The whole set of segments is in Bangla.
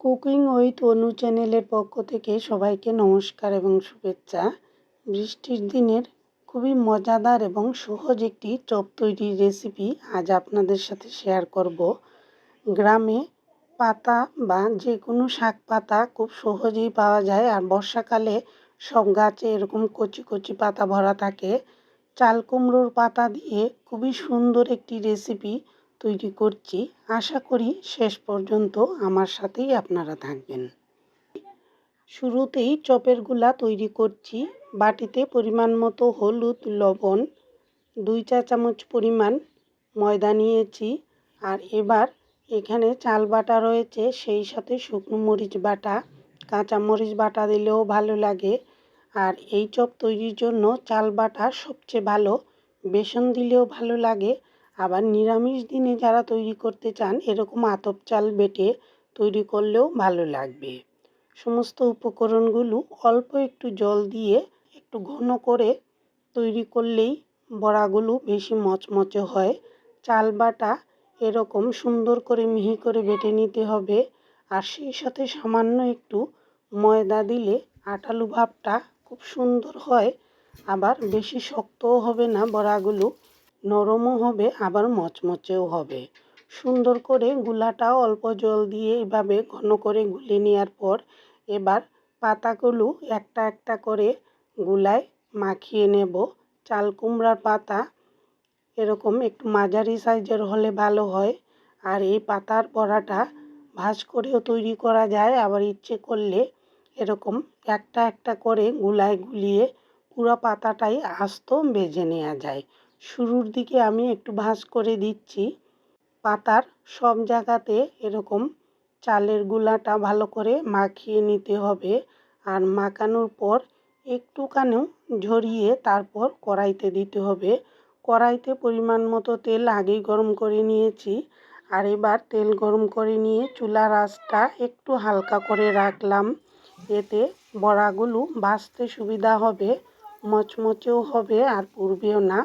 কুকিং উইথ অনু চ্যানেলের পক্ষ থেকে সবাইকে নমস্কার এবং শুভেচ্ছা। বৃষ্টির দিনের খুবই মজাদার এবং সহজ একটি চপ তৈরির রেসিপি আজ আপনাদের সাথে শেয়ার করব। গ্রামে পাতা বা যে কোনো শাক পাতা খুব সহজেই পাওয়া যায় আর বর্ষাকালে সব গাছে এরকম কচি কচি পাতা ভরা থাকে। চাল কুমড়োর পাতা দিয়ে খুবই সুন্দর একটি রেসিপি তৈরি করছি। আশা করি শেষ পর্যন্ত আমার সাথেই আপনারা থাকবেন। শুরুতেই চপেরগুলা তৈরি করছি। বাটিতে পরিমাণ মতো হলুদ, লবণ, দুই চা চামচ পরিমাণ ময়দা নিয়েছি। আর এবার এখানে চাল বাটা রয়েছে, সেই সাথে শুকনো মরিচ বাটা, কাঁচা মরিচ বাটা দিলেও ভালো লাগে। আর এই চপ তৈরির জন্য চাল বাটা সবচেয়ে ভালো, বেসন দিলেও ভালো লাগে। আবার নিরামিষ দিনে যারা তৈরি করতে চান, এরকম আতপ চাল বেটে তৈরি করলেও ভালো লাগবে। সমস্ত উপকরণগুলো অল্প একটু জল দিয়ে একটু ঘন করে তৈরি করলেই বড়াগুলো বেশি মচমচে হয়। চাল বাটা এরকম সুন্দর করে মিহি করে বেটে নিতে হবে আর সেই সাথে সামান্য একটু ময়দা দিলে আটালু ভাবটা খুব সুন্দর হয়। আবার বেশি শক্তও হবে না বড়াগুলো। নরমও হবে, আবার মচমচেও হবে। সুন্দর করে গুলাটা অল্প জল দিয়ে এভাবে ঘন করে গুলে নেওয়ার পর এবার পাতাগুলো একটা একটা করে গুলায় মাখিয়ে নেব। চাল কুমড়ার পাতা এরকম একটু মাঝারি সাইজের হলে ভালো হয়। আর এই পাতার বড়াটা ভাজ করেও তৈরি করা যায়, আবার ইচ্ছে করলে এরকম একটা একটা করে গুলায় গুলিয়ে পুরো পাতাটাই আস্ত বেজে নেওয়া যায়। শুরুর দিকে আমি একটু ভাঁজ করে দিচ্ছি। পাতার সব জায়গাতে এরকম চালের গুলাটা ভালো করে মাখিয়ে নিতে হবে। আর মাখানোর পর একটুখানিও ঝরিয়ে তারপর কড়াইতে দিতে হবে। কড়াইতে পরিমাণ মতো তেল আগেই গরম করে নিয়েছি। আর এবার তেল গরম করে নিয়ে চুলার আঁচটা একটু হালকা করে রাখলাম। এতে বড়াগুলো ভাজতে সুবিধা হবে, মচমচেও হবে আর পুড়বেও না।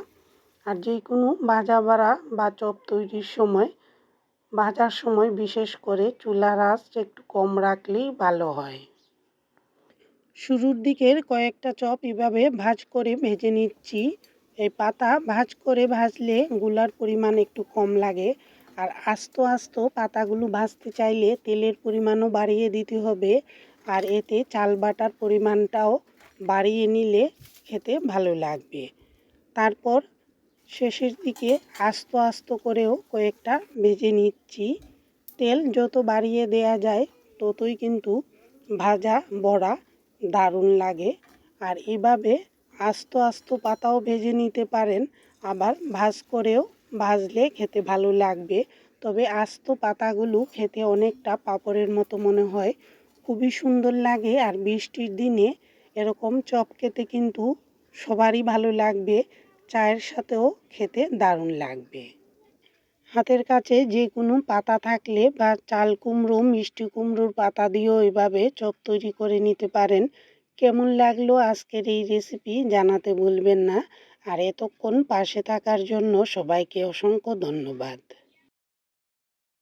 আর যে কোনো ভাজা বাড়া বা চপ তৈরির সময়, ভাজার সময় বিশেষ করে চুলার আঁচ একটু কম রাখলেই ভালো হয়। শুরুর দিকের কয়েকটা চপ এভাবে ভাজ করে ভেজে নিচ্ছি। এই পাতা ভাজ করে ভাজলে গুলার পরিমাণ একটু কম লাগে। আর আস্ত আস্ত পাতাগুলো ভাজতে চাইলে তেলের পরিমাণও বাড়িয়ে দিতে হবে। আর এতে চাল বাটার পরিমাণটাও বাড়িয়ে নিলে খেতে ভালো লাগবে। তারপর শেষের দিকে আস্ত আস্ত করেও কয়েকটা ভেজে নিচ্ছি। তেল যত বাড়িয়ে দেয়া যায়, ততই কিন্তু ভাজা, বড়া দারুণ লাগে। আর এভাবে আস্ত আস্ত পাতাও ভেজে নিতে পারেন, আবার ভাজ করেও ভাজলে খেতে ভালো লাগবে। তবে আস্ত পাতাগুলো খেতে অনেকটা পাপড়ের মতো মনে হয়। খুবই সুন্দর লাগে আর বৃষ্টির দিনে এরকম চপ খেতে কিন্তু সবারই ভালো লাগবে। চায়ের সাথেও খেতে দারুণ লাগবে। হাতের কাছে যে কোনো পাতা থাকলে বা চাল কুমড়ো, মিষ্টি কুমড়োর পাতা দিয়েও এভাবে চপ তৈরি করে নিতে পারেন। কেমন লাগল আজকের এই রেসিপি জানাতে ভুলবেন না। আর এতক্ষণ পাশে থাকার জন্য সবাইকে অসংখ্য ধন্যবাদ।